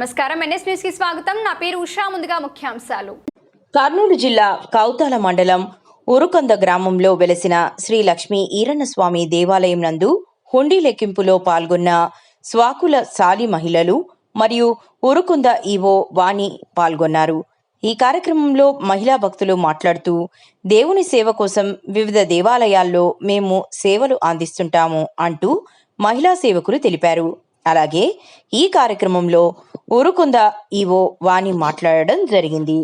నమస్కారం. ఎన్ఎస్ న్యూస్కి స్వాగతం. నా పేరు ఉషా. ముందుగా ముఖ్యాంశాలు. కర్నూలు జిల్లా కౌతాల మండలం ఉరుకొంద గ్రామంలో వెలసిన శ్రీ లక్ష్మీ ఈరన్నస్వామి దేవాలయం నందు హుండీ లెక్కింపులో పాల్గొన్న స్వాకుల సాలి మహిళలు మరియు ఉరుకుంద ఈవో వాణి పాల్గొన్నారు. ఈ కార్యక్రమంలో మహిళా భక్తులు మాట్లాడుతూ దేవుని సేవ కోసం వివిధ దేవాలయాల్లో మేము సేవలు అందిస్తుంటాము అంటూ మహిళా సేవకులు తెలిపారు. అలాగే ఈ కార్యక్రమంలో ఊరుకుంద ఈవో వాణి మాట్లాడడం జరిగింది.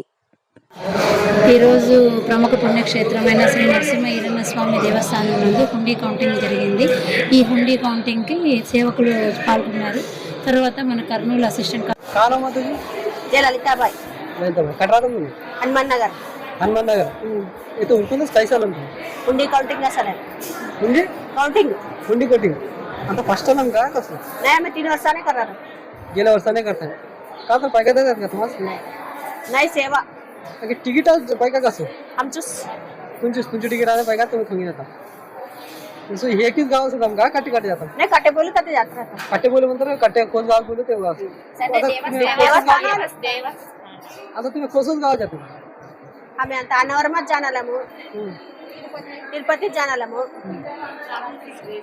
ఈరోజు ప్రముఖ పుణ్యక్షేత్రమైన శ్రీ నరసింహ ఈరన్న స్వామి దేవస్థానం నుండి హుండీ కౌంటింగ్ జరిగింది. ఈ హుండీ కౌంటింగ్కి సేవకులు పాల్గొన్నారు. తర్వాత మన కర్నూలు అసిస్టెంట్ లలితాబాయ్. హనుమాన్ నగర్. హనుమాన్ నగర్. అయితే ఉంటుంది హుండీ కౌంటింగ్ అసలు. హుండీ? కౌంటింగ్. హుండీ కౌంటింగ్. అంత ఫస్ట్ టైం కదా తిని వస్తానే కర్రారు गेल्या वर्साने करता का तर पायका देतात का तुम्हाला नाही। सेवा। ओके तिकीटाच पायका कसो आमच्यो तुमचीच तुमची तिकीट आले पायका तुम्ही खंय जाता सो हे एकच गाव असत आमकां काटे काटे जाता नाही काटेबोली काटे जात्रा काटे बोल म्हणतात काटे कोण गाव बोलू ते गाव आता तुम्ही कसोच गाव जाता आम्ही आता अनावरमात जाणार म्हणून तिरुपतीत जाणार म्हणून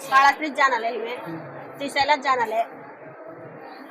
काळात्रीत जाणार आहे श्रीशैलात जाणार आहे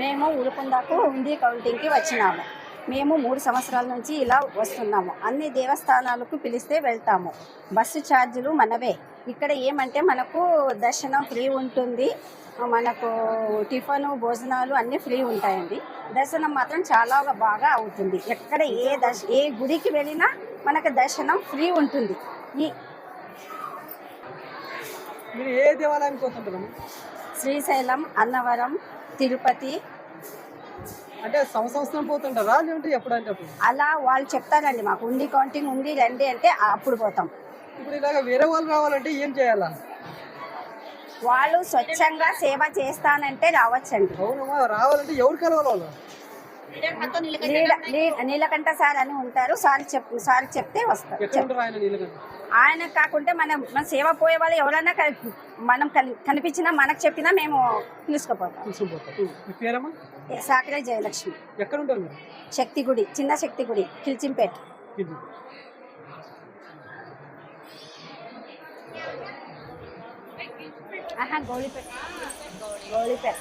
మేము ఉరుకుందాకు హుందీ కౌంటింగ్కి వచ్చినాము. మేము మూడు సంవత్సరాల నుంచి ఇలా వస్తున్నాము. అన్ని దేవస్థానాలకు పిలిస్తే వెళ్తాము. బస్సు ఛార్జీలు మనవే. ఇక్కడ ఏమంటే మనకు దర్శనం ఫ్రీ ఉంటుంది. మనకు టిఫను భోజనాలు అన్నీ ఫ్రీ ఉంటాయండి. దర్శనం మాత్రం చాలా బాగా అవుతుంది. ఎక్కడ ఏ దర్శ ఏ గుడికి వెళ్ళినా మనకు దర్శనం ఫ్రీ ఉంటుంది. ఈ మీరు ఏ దేవాలయానికి వస్తుంటారు శ్రీశైలం అన్నవరం తిరుపతి. అంటే సంవత్సరం పోతుంటారా? లేదంటే ఎప్పుడంటే అప్పుడు? అలా వాళ్ళు చెప్తారండి మాకు ఉంది కౌంటింగ్ ఉంది రండి అంటే అప్పుడు పోతాం. ఇప్పుడు ఇలాగ వేరే వాళ్ళు రావాలంటే ఏం చేయాలా? వాళ్ళు స్వచ్ఛంగా సేవ చేస్తానంటే రావచ్చండి. అవునమ్మా రావాలంటే ఎవరు కలవాలి వాళ్ళు? నీలకంఠ సార్ అని ఉంటారు. సార్ చెప్ సార్ చెప్తే వస్తారు. ఆయన కాకుంటే మనం మన సేవ పోయే వాళ్ళు ఎవరైనా మనం కని- కనిపించినా మనకు చెప్పినా మేము పిలుచుకుపోతాం సాకరే జయలక్ష్మి. ఎక్కడ ఉంటారు మీరు? శక్తి గుడి చిన్న శక్తి గుడి కిల్చింపేట్. గౌళిపేట గౌళిపేట